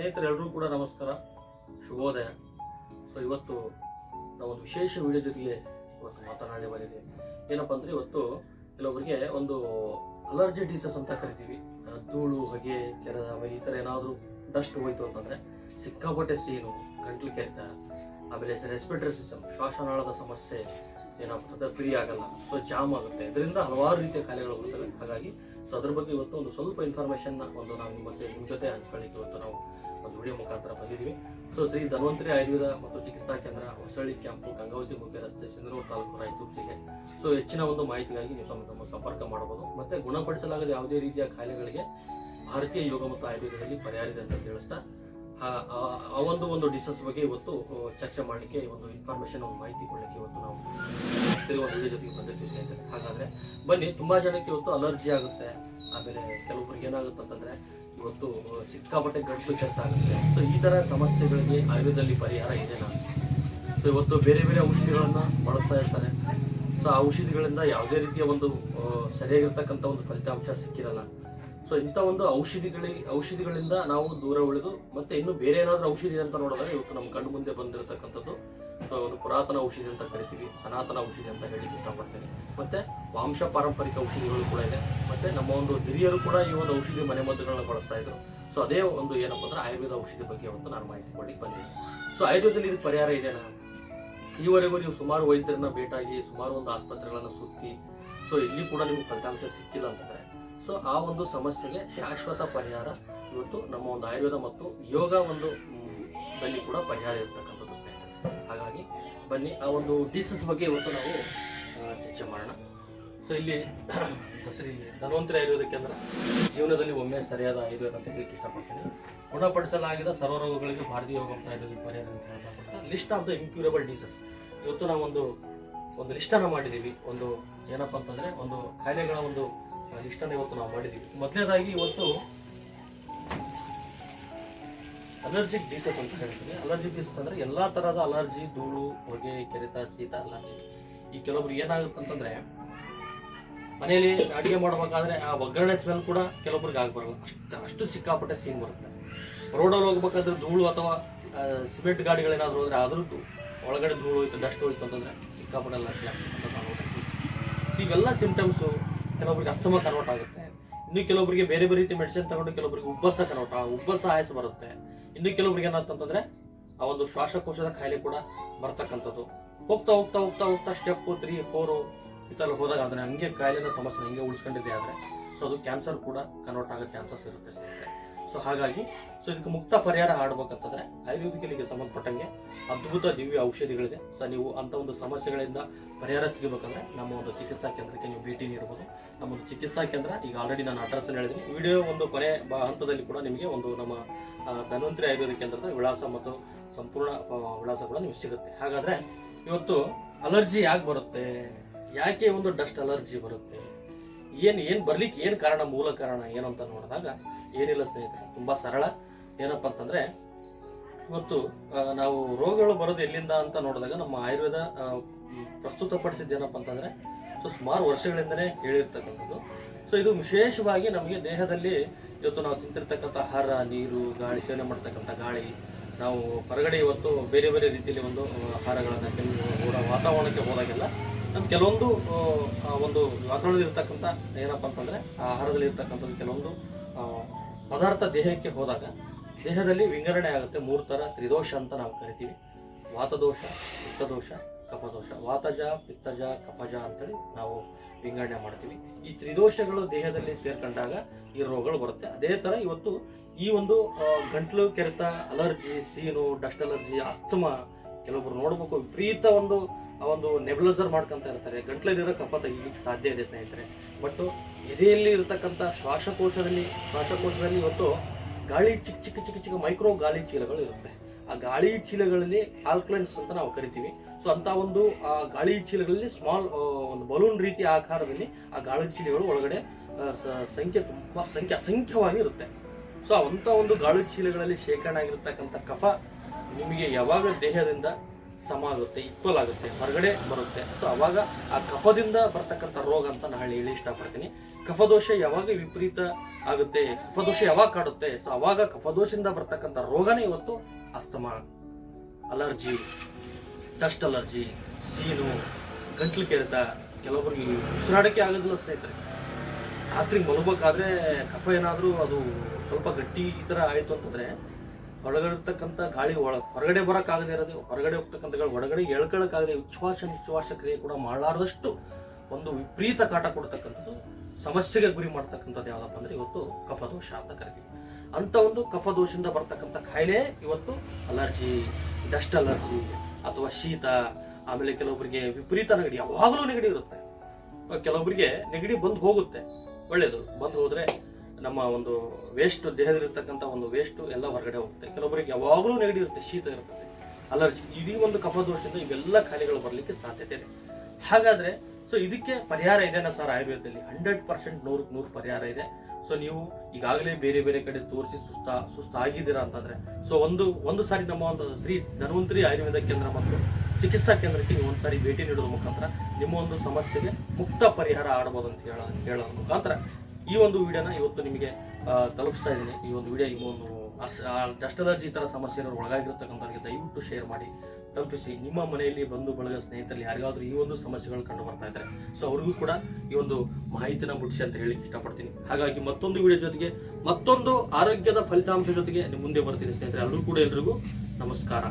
ಸ್ನೇಹಿತರೆಲ್ಲರೂ ಕೂಡ ನಮಸ್ಕಾರ. ಶುಭೋದಯ. ಸೊ ಇವತ್ತು ನಾವೊಂದು ವಿಶೇಷ ವಿಡಿಯೋ ಜೊತೆಗೆ ಇವತ್ತು ಮಾತನಾಡಿ ಬಂದಿದೆ. ಏನಪ್ಪ ಅಂದ್ರೆ ಇವತ್ತು ಕೆಲವರಿಗೆ ಒಂದು ಅಲರ್ಜಿ ಡಿಸಸ್ ಅಂತ ಕರಿತೀವಿ. ಧೂಳು ಹೊಗೆ, ಕೆರೆದ ಈ ಥರ ಏನಾದರೂ ಡಸ್ಟ್ ಹೋಯ್ತು ಅಂತಂದ್ರೆ ಸಿಕ್ಕಾಪಟ್ಟೆ ಸೀನು, ಗಂಟ್ಲು ಕೆರೆತ, ಆಮೇಲೆ ರೆಸ್ಪಿರೇಟರಿ ಸಿಸ್ಟಮ್ ಶ್ವಾಸನಾಳದ ಸಮಸ್ಯೆ ಏನಾಗ್ತದೆ ಫ್ರೀ ಆಗಲ್ಲ. ಸೊ ಜಾಮ್ ಆಗುತ್ತೆ. ಇದರಿಂದ ಹಲವಾರು ರೀತಿಯ ಕಾಯಿಲೆಗಳು ಬರ್ತವೆ. ಹಾಗಾಗಿ ಸೊ ಅದ್ರ ಬಗ್ಗೆ ಇವತ್ತು ಒಂದು ಸ್ವಲ್ಪ ಇನ್ಫಾರ್ಮೇಶನ್ ಒಂದು ನಾವು ನಿಮ್ಮ ಜೊತೆ ಹಂಚ್ಕೊಳ್ಳಿಕ್ಕೆ ಇವತ್ತು ನಾವು ಒಂದು ವಿಡಿಯೋ ಮುಖಾಂತರ ಬಂದಿದ್ದೀವಿ. ಸೊ ಶ್ರೀ ಧನ್ವಂತರಿ ಆಯುರ್ವೇದ ಮತ್ತು ಚಿಕಿತ್ಸಾ ಕೇಂದ್ರ ಹೊಸಳ್ಳಿ ಕ್ಯಾಂಪು, ಗಂಗಾವತಿ ಮುಖ್ಯ ರಸ್ತೆ, ಸಿಂಧನೂರು ತಾಲೂಕು ರಾಯಚೂರು ಜಿಲ್ಲೆ ಸೊ ಹೆಚ್ಚಿನ ಒಂದು ಮಾಹಿತಿಗಾಗಿ ನೀವು ನಮ್ಮ ಸಂಪರ್ಕ ಮಾಡಬಹುದು. ಮತ್ತೆ ಗುಣಪಡಿಸಲಾಗದ ಯಾವುದೇ ರೀತಿಯ ಕಾಯಿಲೆಗಳಿಗೆ ಭಾರತೀಯ ಯೋಗ ಮತ್ತು ಆಯುರ್ವೇದದಲ್ಲಿ ಪರಿಹಾರ ಇದೆ ಅಂತ ತಿಳಿಸ್ತಾ, ಆ- ಒಂದು ಒಂದು ಡಿಸಸ್ ಬಗ್ಗೆ ಇವತ್ತು ಚರ್ಚೆ ಮಾಡಲಿಕ್ಕೆ ಒಂದು ಇನ್ಫಾರ್ಮೇಶನ್ ಒಂದು ಮಾಹಿತಿ ಕೊಡಲಿಕ್ಕೆ ಇವತ್ತು ನಾವು ತಿರುಗಿ ಜೊತೆಗೆ ಸ್ನೇಹಿತರೆ ಹಾಗಾದ್ರೆ ಬನ್ನಿ, ತುಂಬಾ ಜನಕ್ಕೆ ಇವತ್ತು ಅಲರ್ಜಿ ಆಗುತ್ತೆ. ಆಮೇಲೆ ಕೆಲವೊಬ್ಬರಿಗೆ ಏನಾಗುತ್ತೆ ಅಂತಂದ್ರೆ ಇವತ್ತು ಸಿಕ್ಕಾಪಟ್ಟೆ ಗಂಟಲು ಆಗುತ್ತೆ. ಸೊ ಈ ತರ ಸಮಸ್ಯೆಗಳಿಗೆ ಆಯುರ್ವೇದದಲ್ಲಿ ಪರಿಹಾರ ಇದೆನಾ? ಸೊ ಇವತ್ತು ಬೇರೆ ಬೇರೆ ಔಷಧಿಗಳನ್ನ ಬಳಸ್ತಾ ಇರ್ತಾರೆ. ಸೊ ಆ ಔಷಧಿಗಳಿಂದ ಯಾವುದೇ ರೀತಿಯ ಒಂದು ಸರಿಯಾಗಿರ್ತಕ್ಕಂಥ ಒಂದು ಫಲಿತಾಂಶ ಸಿಕ್ಕಿರಲ್ಲ. ಸೊ ಇಂಥ ಒಂದು ಔಷಧಿಗಳಿ, ಔಷಧಿಗಳಿಂದ ನಾವು ದೂರ ಉಳಿದು ಮತ್ತೆ ಇನ್ನು ಬೇರೆ ಏನಾದರೂ ಔಷಧಿ ಅಂತ ನೋಡಿದ್ರೆ ಇವತ್ತು ನಮ್ಮ ಕಣ್ಣು ಮುಂದೆ ಬಂದಿರತಕ್ಕಂಥದ್ದು ಒಂದು ಪುರಾತನ ಔಷಧಿ ಅಂತ ಕರಿತೀವಿ, ಸನಾತನ ಔಷಧಿ ಅಂತ ಹೇಳಿ ಇಷ್ಟಪಡ್ತೇನೆ. ಮತ್ತೆ ವಂಶ ಪಾರಂಪರಿಕ ಔಷಧಿಗಳು ಕೂಡ ಇದೆ. ಮತ್ತೆ ನಮ್ಮ ಒಂದು ಹಿರಿಯರು ಕೂಡ ಈ ಒಂದು ಔಷಧಿ ಮನೆಮದ್ದುಗಳನ್ನ ಬಳಸ್ತಾ ಇದ್ರು. ಸೊ ಅದೇ ಒಂದು ಏನಪ್ಪ ಅಂದ್ರೆ ಆಯುರ್ವೇದ ಔಷಧಿ ಬಗ್ಗೆ ಅಂತ ನಾನು ಮಾಹಿತಿ ಕೊಡ್ಲಿಕ್ಕೆ ಬಂದಿದ್ದೀನಿ. ಸೊ ಆಯುರ್ವೇದದಲ್ಲಿ ಇದು ಪರಿಹಾರ ಇದೆನಾ? ಈವರೆಗೂ ನೀವು ಸುಮಾರು ವೈದ್ಯರನ್ನ ಭೇಟಾಗಿ ಸುಮಾರು ಒಂದು ಆಸ್ಪತ್ರೆಗಳನ್ನ ಸುತ್ತಿ ಸೊ ಇಲ್ಲಿ ಕೂಡ ನಿಮ್ಗೆ ಫಲಿತಾಂಶ ಸಿಕ್ಕಿಲ್ಲ ಅಂತಂದ್ರೆ ಸೊ ಆ ಒಂದು ಸಮಸ್ಯೆಗೆ ಶಾಶ್ವತ ಪರಿಹಾರ ಇವತ್ತು ನಮ್ಮ ಒಂದು ಆಯುರ್ವೇದ ಮತ್ತು ಯೋಗ ಒಂದು ದಲ್ಲಿ ಕೂಡ ಪರಿಹಾರ ಇರ್ತಕ್ಕಂಥ ಹಾಗಾಗಿ ಬನ್ನಿ, ಆ ಒಂದು ಡಿಸಸ್ ಬಗ್ಗೆ ಇವತ್ತು ನಾವು ಚರ್ಚೆ ಮಾಡೋಣ. ಸೊ ಇಲ್ಲಿ, ಸರಿ, ಧನ್ವಂತರಿ ಇರೋದಕ್ಕೆ ಅಂದ್ರೆ ಜೀವನದಲ್ಲಿ ಒಮ್ಮೆ ಸರಿಯಾದ ಆಯುರ್ವೇದ ಅಂತ ಹೇಳಕ್ಕೆ ಇಷ್ಟಪಡ್ತೀನಿ. ಗುಣಪಡಿಸಲಾಗಿದ ಸರ್ವರೋಗಗಳಿಗೆ ಭಾರತೀಯ ಯೋಗ ಅಂತ ಆಯುರ್ವೇದ ಪರಿಹಾರ ಅಂತ list of the incurable diseases ಇವತ್ತು ನಾವು ಒಂದು ಒಂದು ಲಿಸ್ಟನ್ನು ಮಾಡಿದ್ದೀವಿ. ಒಂದು ಏನಪ್ಪ ಅಂತಂದ್ರೆ, ಒಂದು ಕಾಯಿಲೆಗಳ ಒಂದು ಲಿಸ್ಟನ್ನು ಇವತ್ತು ನಾವು ಮಾಡಿದ್ದೀವಿ. ಮೊದಲನೇದಾಗಿ ಇವತ್ತು ಅಲರ್ಜಿಕ್ ಡಿಸಸ್ ಅಂತ ಹೇಳ್ತೀನಿ ಅಲರ್ಜಿಕ್ ಡಿಸಸ್ ಅಂದ್ರೆ ಎಲ್ಲಾ ತರಹದ ಅಲರ್ಜಿ ಧೂಳು, ಹೊಗೆ, ಕೆರೆತ, ಶೀತ ಅಲರ್ಜಿ ಈ ಕೆಲವೊಬ್ರು ಏನಾಗುತ್ತೆ ಅಂತಂದ್ರೆ ಮನೆಯಲ್ಲಿ ಅಡಿಗೆ ಮಾಡಬೇಕಾದ್ರೆ ಆ ಒಗ್ಗರಣೆ ಸ್ಮೆಲ್ ಕೂಡ ಕೆಲವೊಬ್ರಿಗೆ ಆಗ್ಬಾರಲ್ಲ. ಅಷ್ಟು ಅಷ್ಟು ಸಿಕ್ಕಾಪಟ್ಟೆ ಸೀನ್ ಬರುತ್ತೆ. ರೋಡಲ್ಲಿ ಹೋಗ್ಬೇಕಾದ್ರೆ ಧೂಳು ಅಥವಾ ಸಿಮೆಂಟ್ ಗಾಡಿಗಳೇನಾದರೂ ಹೋದ್ರೆ ಅದ್ರದ್ದು ಒಳಗಡೆ ಧೂಳು ಹೋಯ್ತು ಡಸ್ಟ್ ಹೋಯ್ತು ಅಂತಂದ್ರೆ ಸಿಕ್ಕಾಪಟ್ಟೆ ಲಕ್ಷ ಇವೆಲ್ಲ ಸಿಂಟಮ್ಸು ಕೆಲವೊಬ್ರಿಗೆ ಅಸ್ತಮ ಕನ್ವರ್ಟ್ ಆಗುತ್ತೆ ಇನ್ನು ಕೆಲವೊಬ್ಬರಿಗೆ ಬೇರೆ ಬೇರೆ ರೀತಿ ಮೆಡಿಸಿನ್ ತಗೊಂಡು ಕೆಲವೊಬ್ಬರಿಗೆ ಉಬ್ಬಸ ಕನ್ವರ್ಟ್ ಆ ಉಬ್ಬಸ ಆಯಸ್ ಬರುತ್ತೆ. ಇನ್ನು ಕೆಲವರಿಗೆ ಏನಾಗ್ತಂತಂದ್ರೆ, ಆ ಒಂದು ಶ್ವಾಸಕೋಶದ ಕಾಯಿಲೆ ಕೂಡ ಬರ್ತಕ್ಕಂಥದ್ದು. ಹೋಗ್ತಾ ಹೋಗ್ತಾ ಹೋಗ್ತಾ ಹೋಗ್ತಾ ಸ್ಟೆಪ್ ತ್ರೀ ಫೋರು ಥರ ಹೋದಾಗ ಅದನ್ನ ಹಂಗೆ ಕಾಯಿಲೆನ ಸಮಸ್ಯೆ ಹಂಗೆ ಉಳಿಸ್ಕೊಂಡಿದೆ ಆದ್ರೆ ಸೊ ಅದು ಕ್ಯಾನ್ಸರ್ ಕೂಡ ಕನ್ವರ್ಟ್ ಆಗೋ ಚಾನ್ಸಸ್ ಇರುತ್ತೆ ಸೊ ಹಾಗಾಗಿ ಸೊ ಇದಕ್ಕೆ ಮುಕ್ತ ಪರಿಹಾರ ಆಡ್ಬೇಕಂತಂದ್ರೆ ಆಯುರ್ವೇದಿಕಲಿಗೆ ಸಂಬಂಧಪಟ್ಟಂಗೆ ಅದ್ಭುತ ದಿವ್ಯ ಔಷಧಿಗಳಿದೆ. ಸೊ ನೀವು ಅಂತ ಒಂದು ಸಮಸ್ಯೆಗಳಿಂದ ಪರಿಹಾರ ಸಿಗಬೇಕಂದ್ರೆ ನಮ್ಮ ಒಂದು ಚಿಕಿತ್ಸಾ ಕೇಂದ್ರಕ್ಕೆ ನೀವು ಭೇಟಿ ನೀಡಬಹುದು ನಮ್ಮ ಒಂದು ಚಿಕಿತ್ಸಾ ಕೇಂದ್ರ, ಈಗ ಆಲ್ರೆಡಿ ನಾನು ಅಡ್ರೆಸ್ ಹೇಳಿದ್ದೀನಿ. ವಿಡಿಯೋ ಒಂದು ಕೊನೆ ಹಂತದಲ್ಲಿ ಕೂಡ ನಿಮಗೆ ಒಂದು ನಮ್ಮ ಧನ್ವಂತರಿ ಆಯುರ್ವೇದ ಕೇಂದ್ರದ ವಿಳಾಸ ಮತ್ತು ಸಂಪೂರ್ಣ ವಿಳಾಸ ಕೂಡ ನಿಮಗೆ ಸಿಗುತ್ತೆ. ಹಾಗಾದ್ರೆ ಇವತ್ತು ಅಲರ್ಜಿ ಯಾಕೆ ಬರುತ್ತೆ? ಯಾಕೆ ಒಂದು ಡಸ್ಟ್ ಅಲರ್ಜಿ ಬರುತ್ತೆ? ಏನು ಏನು ಬರ್ಲಿಕ್ಕೆ ಏನು ಕಾರಣ, ಮೂಲ ಕಾರಣ ಏನು ಅಂತ ನೋಡಿದಾಗ ಏನಿಲ್ಲ ಸ್ನೇಹಿತರೆ, ತುಂಬಾ ಸರಳ. ಏನಪ್ಪಾ ಅಂತಂದ್ರೆ, ಇವತ್ತು ನಾವು ರೋಗಗಳು ಬರೋದು ಎಲ್ಲಿಂದ ಅಂತ ನೋಡಿದಾಗ ನಮ್ಮ ಆಯುರ್ವೇದ ಪ್ರಸ್ತುತಪಡಿಸಿದ್ದು ಏನಪ್ಪಾ ಅಂತಂದ್ರೆ, ಸೊ ಸುಮಾರು ವರ್ಷಗಳಿಂದಲೇ ಹೇಳಿರ್ತಕ್ಕಂಥದ್ದು. ಸೊ ಇದು ವಿಶೇಷವಾಗಿ ನಮಗೆ ದೇಹದಲ್ಲಿ ಇವತ್ತು ನಾವು ತಿಂತಿರ್ತಕ್ಕಂಥ ಆಹಾರ, ನೀರು, ಗಾಳಿ, ಸೇವನೆ ಮಾಡ್ತಕ್ಕಂಥ ಗಾಳಿ, ನಾವು ಹೊರಗಡೆ ಇವತ್ತು ಬೇರೆ ಬೇರೆ ರೀತಿಯಲ್ಲಿ ಒಂದು ಆಹಾರಗಳನ್ನು ಕೆಲವು ವಾತಾವರಣಕ್ಕೆ ಹೋದಾಗೆಲ್ಲ ನಮ್ಮ ಕೆಲವೊಂದು ಒಂದು ವಾತಾವರಣದಲ್ಲಿ ಏನಪ್ಪ ಅಂತಂದರೆ ಆಹಾರದಲ್ಲಿ ಇರ್ತಕ್ಕಂಥದ್ದು ಕೆಲವೊಂದು ಪದಾರ್ಥ ದೇಹಕ್ಕೆ ಹೋದಾಗ ದೇಹದಲ್ಲಿ ವಿಂಗಡಣೆ ಆಗುತ್ತೆ. ಮೂರು ತರ ತ್ರಿದೋಷ ಅಂತ ನಾವು ಕರಿತೀವಿ. ವಾತದೋಷ, ಪಿತ್ತದೋಷ, ಕಫದೋಷ. ವಾತಜ, ಪಿತ್ತಜ, ಕಫಜ ಅಂತೇಳಿ ನಾವು ವಿಂಗಡಣೆ ಮಾಡ್ತೀವಿ. ಈ ತ್ರಿದೋಷಗಳು ದೇಹದಲ್ಲಿ ಸೇರ್ಕೊಂಡಾಗ ಈ ರೋಗಗಳು ಬರುತ್ತೆ. ಅದೇ ತರ ಇವತ್ತು ಈ ಒಂದು ಗಂಟ್ಲು ಕೆರೆತ, ಅಲರ್ಜಿ, ಸೀನು, ಡಸ್ಟ್ ಅಲರ್ಜಿ ಅಸ್ತಮ ಕೆಲವೊಬ್ರು ನೋಡ್ಬೇಕು. ವಿಪರೀತ ಒಂದು, ಆ ಒಂದು ನೆಬ್ಲೈಸರ್ ಮಾಡ್ಕೊಂತ ಇರ್ತಾರೆ. ಗಂಟ್ಲಲ್ಲಿರೋ ಕಫ ತೆಗಿಲಿಕ್ಕೆ ಸಾಧ್ಯ ಇದೆ ಸ್ನೇಹಿತರೆ. ಬಟ್ ಎದೆಯಲ್ಲಿ ಇರತಕ್ಕಂಥ ಶ್ವಾಸಕೋಶದಲ್ಲಿ ಶ್ವಾಸಕೋಶದಲ್ಲಿ ಇವತ್ತು ಗಾಳಿ ಚಿಕ್ಕ ಚಿಕ್ಕ ಚಿಕ್ಕ ಚಿಕ್ಕ ಮೈಕ್ರೋ ಗಾಳಿ ಚೀಲಗಳು ಇರುತ್ತೆ. ಆ ಗಾಳಿ ಚೀಲಗಳಲ್ಲಿ ಆಲ್ಕ್ಲೈನ್ಸ್ ಅಂತ ನಾವು ಕರಿತೀವಿ. ಸೊ ಅಂತ ಒಂದು, ಆ ಗಾಳಿ ಚೀಲಗಳಲ್ಲಿ ಸ್ಮಾಲ್ ಒಂದು ಬಲೂನ್ ರೀತಿಯ ಆಕಾರದಲ್ಲಿ ಆ ಗಾಳಿ ಚೀಲಗಳು ಒಳಗಡೆ ಸಂಖ್ಯೆ ತುಂಬಾ ಸಂಖ್ಯೆ, ಅಸಂಖ್ಯವಾಗಿ ಇರುತ್ತೆ. ಸೊ ಅಂತ ಒಂದು ಗಾಳಿ ಚೀಲಗಳಲ್ಲಿ ಶೇಖರಣೆ ಆಗಿರ್ತಕ್ಕಂಥ ಕಫ ನಿಮಗೆ ಯಾವಾಗ ದೇಹದಿಂದ ಸಮ ಆಗುತ್ತೆ ಈಕ್ವಲ್ ಆಗುತ್ತೆ, ಹೊರಗಡೆ ಬರುತ್ತೆ. ಸೊ ಅವಾಗ ಆ ಕಫದಿಂದ ಬರ್ತಕ್ಕಂಥ ರೋಗ ಅಂತ ನಾನು ಹೇಳಿ ಇಷ್ಟಪಡ್ತೀನಿ. ಕಫದೋಷ ಯಾವಾಗ ವಿಪರೀತ ಆಗುತ್ತೆ, ಕಫದೋಷ ಯಾವಾಗ ಕಾಡುತ್ತೆ ಸೊ ಅವಾಗ ಕಫದೋಷದಿಂದ ಬರ್ತಕ್ಕಂಥ ರೋಗನೇ ಇವತ್ತು ಅಸ್ತಮಾ, ಅಲರ್ಜಿ, ಡಸ್ಟ್ ಅಲರ್ಜಿ, ಸೀನು, ಗಂಟ್ಲು ಕೆರೆತ. ಕೆಲವೊಬ್ಬರಿಗೆ ಉಸಿರಾಡಕ್ಕೆ ಆಗೋದಿಲ್ಲ ಸ್ನೇಹಿತರೆ. ರಾತ್ರಿ ಮಲಗಬೇಕಾದ್ರೆ ಕಫ ಏನಾದರೂ ಅದು ಸ್ವಲ್ಪ ಗಟ್ಟಿ ಈ ಥರ ಆಯಿತು ಅಂತಂದ್ರೆ ಹೊರಗಡೆ ಇರ್ತಕ್ಕಂಥ ಗಾಳಿ ಒಳ, ಹೊರಗಡೆ ಬರೋಕ್ಕಾಗದೇ ಇರೋದು, ಹೊರಗಡೆ ಹೋಗ್ತಕ್ಕಂಥ ಗಾಳಿ ಹೊರಗಡೆ ಎಳ್ಕೊಳ್ಳೋಕ್ಕಾಗದೆ ಉಚ್ಛ್ವಾಸ ನಿಶ್ವಾಸ ಕ್ರಿಯೆ ಕೂಡ ಮಾಡಲಾರದಷ್ಟು ಒಂದು ವಿಪರೀತ ಕಾಟ ಕೊಡ್ತಕ್ಕಂಥದ್ದು, ಸಮಸ್ಯೆಗೆ ಗುರಿ ಮಾಡ್ತಕ್ಕಂಥದ್ದು ಯಾವುದಪ್ಪ ಅಂದ್ರೆ ಇವತ್ತು ಕಫದೋಷ ಅಂತ ಕರಿತೀವಿ. ಅಂತ ಒಂದು ಕಫದೋಷದಿಂದ ಬರ್ತಕ್ಕಂಥ ಕಾಯಿಲೆ ಇವತ್ತು ಅಲರ್ಜಿ, ಡಸ್ಟ್ ಅಲರ್ಜಿ ಅಥವಾ ಶೀತ, ಆಮೇಲೆ ಕೆಲವೊಬ್ಬರಿಗೆ ವಿಪರೀತ ನೆಗಡಿ, ಯಾವಾಗಲೂ ನೆಗಡಿ ಇರುತ್ತೆ. ಕೆಲವೊಬ್ಬರಿಗೆ ನೆಗಡಿ ಬಂದು ಹೋಗುತ್ತೆ. ಒಳ್ಳೆಯದು ಬಂದು ಹೋದ್ರೆ ನಮ್ಮ ಒಂದು ವೇಸ್ಟ್ ದೇಹದಲ್ಲಿರ್ತಕ್ಕಂಥ ಒಂದು ವೇಸ್ಟ್ ಎಲ್ಲ ಹೊರಗಡೆ ಹೋಗುತ್ತೆ. ಕೆಲವೊಬ್ಬರಿಗೆ ಯಾವಾಗಲೂ ನೆಗಡಿ ಇರುತ್ತೆ, ಶೀತ ಇರುತ್ತೆ ಅಲರ್ಜಿ ಇಡೀ ಒಂದು ಕಫದೋಷದಿಂದ ಇವೆಲ್ಲ ಖಾಲಿಗಳು ಬರಲಿಕ್ಕೆ ಸಾಧ್ಯತೆ ಇದೆ. ಹಾಗಾದ್ರೆ ಸೊ ಇದಕ್ಕೆ ಪರಿಹಾರ ಇದೆನಾ ಸರ್ ಆಯುರ್ವೇದದಲ್ಲಿ? ಹಂಡ್ರೆಡ್ ಪರ್ಸೆಂಟ್ ನೂರಕ್ಕೆ ನೂರು ಪರಿಹಾರ ಇದೆ. ಸೊ ನೀವು ಈಗಾಗಲೇ ಬೇರೆ ಬೇರೆ ಕಡೆ ತೋರಿಸಿ ಸುಸ್ತ, ಸುಸ್ತಾಗಿದ್ದೀರಾ ಅಂತಂದ್ರೆ ಸೊ ಒಂದು ಒಂದು ಸಾರಿ ನಮ್ಮ ಒಂದು ಶ್ರೀ ಧನ್ವಂತರಿ ಆಯುರ್ವೇದ ಕೇಂದ್ರ ಮತ್ತು ಚಿಕಿತ್ಸಾ ಕೇಂದ್ರಕ್ಕೆ ನೀವು ಒಂದ್ಸಾರಿ ಭೇಟಿ ನೀಡೋದ್ರ ಮುಖಾಂತರ ನಿಮ್ಮ ಒಂದು ಸಮಸ್ಯೆಗೆ ಮುಕ್ತ ಪರಿಹಾರ ಆಡಬಹುದು ಅಂತ ಹೇಳೋ, ಹೇಳೋದ್ರ ಮುಖಾಂತರ ಈ ಒಂದು ವಿಡಿಯೋನ ಇವತ್ತು ನಿಮಗೆ ತಲುಪಿಸ್ತಾ ಇದ್ದೀನಿ. ಈ ಒಂದು ವಿಡಿಯೋ ಈ ಒಂದು ಡಸ್ಟ್ ಅಲರ್ಜಿ ಈ ಥರ ಸಮಸ್ಯೆ ಒಳಗಾಗಿರ್ತಕ್ಕಂಥವ್ರಿಗೆ ದಯವಿಟ್ಟು ಶೇರ್ ಮಾಡಿ, ತಲುಪಿಸಿ. ನಿಮ್ಮ ಮನೆಯಲ್ಲಿ ಬಂಧು ಬಳಗ ಸ್ನೇಹಿತರಲ್ಲಿ ಯಾರಿಗಾದ್ರೂ ಈ ಒಂದು ಸಮಸ್ಯೆಗಳು ಕಂಡು ಬರ್ತಾ ಇದ್ದಾರೆ ಸೊ ಅವ್ರಿಗೂ ಕೂಡ ಈ ಒಂದು ಮಾಹಿತಿನ ಮುಟ್ಟಿಸಿ ಅಂತ ಹೇಳಿ ಇಷ್ಟಪಡ್ತೀನಿ. ಹಾಗಾಗಿ ಮತ್ತೊಂದು ವಿಡಿಯೋ ಜೊತೆಗೆ, ಮತ್ತೊಂದು ಆರೋಗ್ಯದ ಫಲಿತಾಂಶ ಜೊತೆಗೆ ಮುಂದೆ ಬರ್ತೀನಿ ಸ್ನೇಹಿತರೆ. ಎಲ್ಲರೂ ಕೂಡ ಎಲ್ರಿಗೂ ನಮಸ್ಕಾರ.